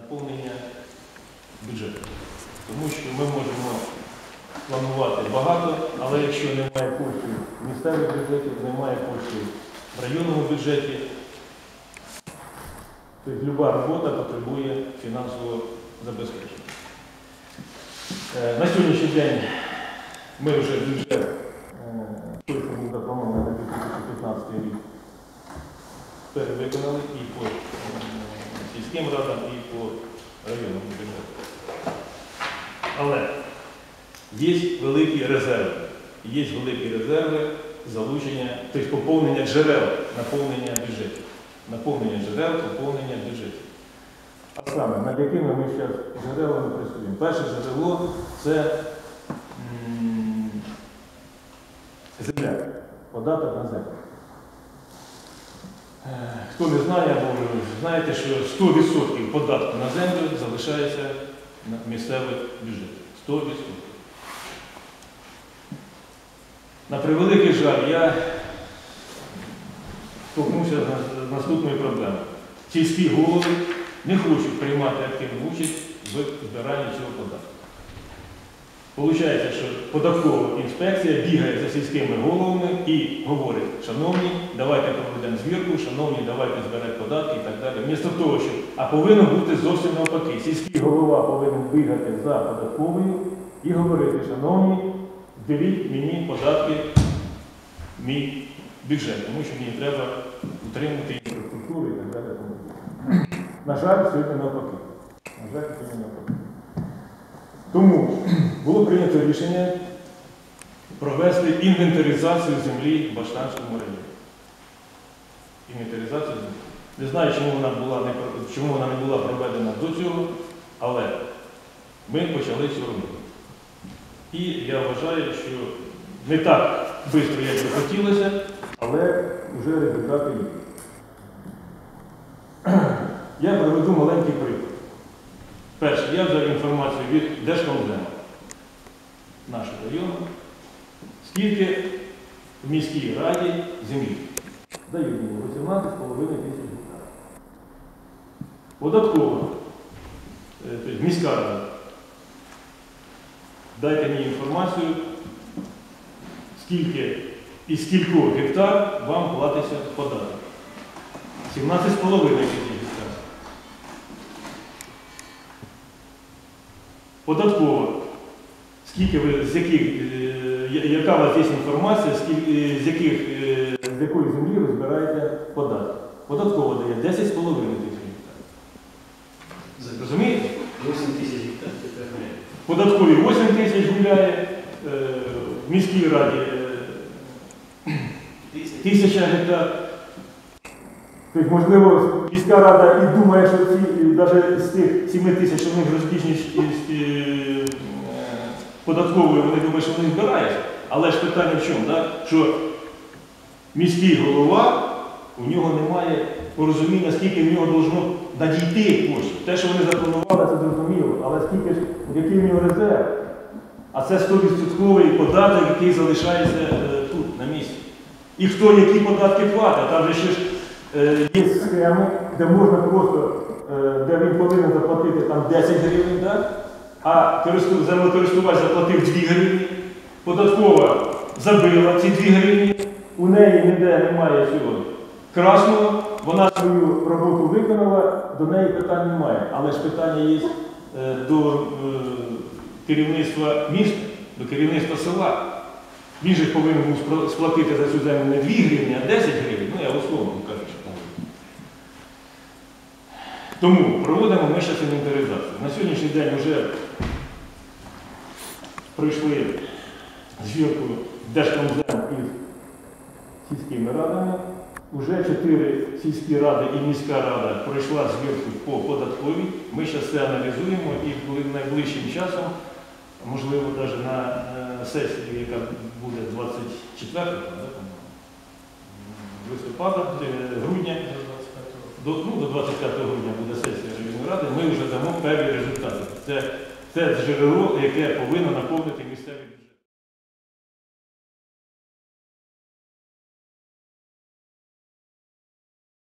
наповнення бюджету. Тому що ми можемо планувати багато, але якщо немає коштів в місцевих бюджетів, немає коштів в районному бюджеті, то люба робота потребує фінансового забезпечення. Е, На сьогоднішній день ми вже бюджет, е, що був запланований на 2015 рік, перевиконали і по е, сільським радам, і районному бюджету. Але є великі резерви. Є великі резерви залучення, тобто поповнення джерел наповнення бюджетів. Наповнення джерел, поповнення бюджетів. А саме, над якими ми зараз джерелами працюємо? Перше джерело це земля, податок на землю. Хто не знає, або знаєте, що 100% податку на землю залишається на місцевих бюджетах. 100%. На превеликий жаль, я столкнувся з наступною проблемою. Сільські голови не хочуть приймати активну участь в збиранні цього податку. Получається, що податкова інспекція бігає за сільськими головами і говорить, шановні, давайте проведемо звірку, шановні, давайте збирати податки і так далі. Вмісто того, що а повинно бути зовсім навпаки. Сільський голова повинен бігати за податковою і говорити, шановні, беріть мені податки мій бюджет, тому що мені треба утримати інфраструктуру і так далі. На жаль, сьогодні навпаки. На жаль, сьогодні навпаки. Тому було прийнято рішення провести інвентаризацію землі в Баштанському районі. Інвентаризацію землі. Не знаю, чому вона, була не, чому вона не була проведена до цього, але ми почали цю робити. І я вважаю, що не так швидко, як би хотілося, але вже результати є. Я приведу маленький приклад. Перше, я взяв інформацію від Держкомзему нашого району, скільки в міській раді землі. Дають мені 18,5 тисяч гектарів. Податкова, тобто міська рада. Дайте мені інформацію, скільки і скількох гектар вам платиться податок. 17,5 тисяч гектарів. Податкова. Скільки ви, з яких, е, яка у вас є інформація, скільки, з, яких, е, з якої землі ви збираєте податки? Податкова дає 10,5 тисяч гектарів. Розумієте? 8 тисяч гектарів. Податкові 8 тисяч гуляє, е, в міській раді е, тисяча гектар. Тобто, можливо, міська рада і думає, що ці, навіть з тих 7 тисяч, що в них розбіжність е, вони думають, що вони збирають. Але ж питання в чому? Да? Що міський голова, у нього немає порозуміння, скільки в нього должно надійти коштів. Те, що вони запланували, це зрозуміло, але скільки ж, який в нього резерв? А це 100% податок, який залишається е, тут, на місці. І хто які податки платить, там же ще ж є схеми, де можна просто, е, де він повинен заплатити там 10 гривень, да? а користу- землекористувач заплатив 2 гривні, податкова забила ці 2 гривні, у неї ніде немає цього красного, вона свою роботу виконала, до неї питань немає. Але ж питання є е, до е, керівництва міста, до керівництва села. Він же повинен був сплатити за цю землю не 2 гривні, а 10 гривень. Ну, я условно кажу, що там. Тому проводимо зараз інвентаризацію. На сьогоднішній день вже пройшли звірку Держкомзем із сільськими радами. Уже чотири сільські ради і міська рада пройшла звірку по податковій. Ми зараз це аналізуємо і найближчим часом, можливо, навіть на е, сесії, яка буде 24 листопада, е, грудня, до, ну, до 25 грудня буде сесія районної ради, ми вже дамо певні результати. Це, це джерело, яке повинно наповнити місцеві.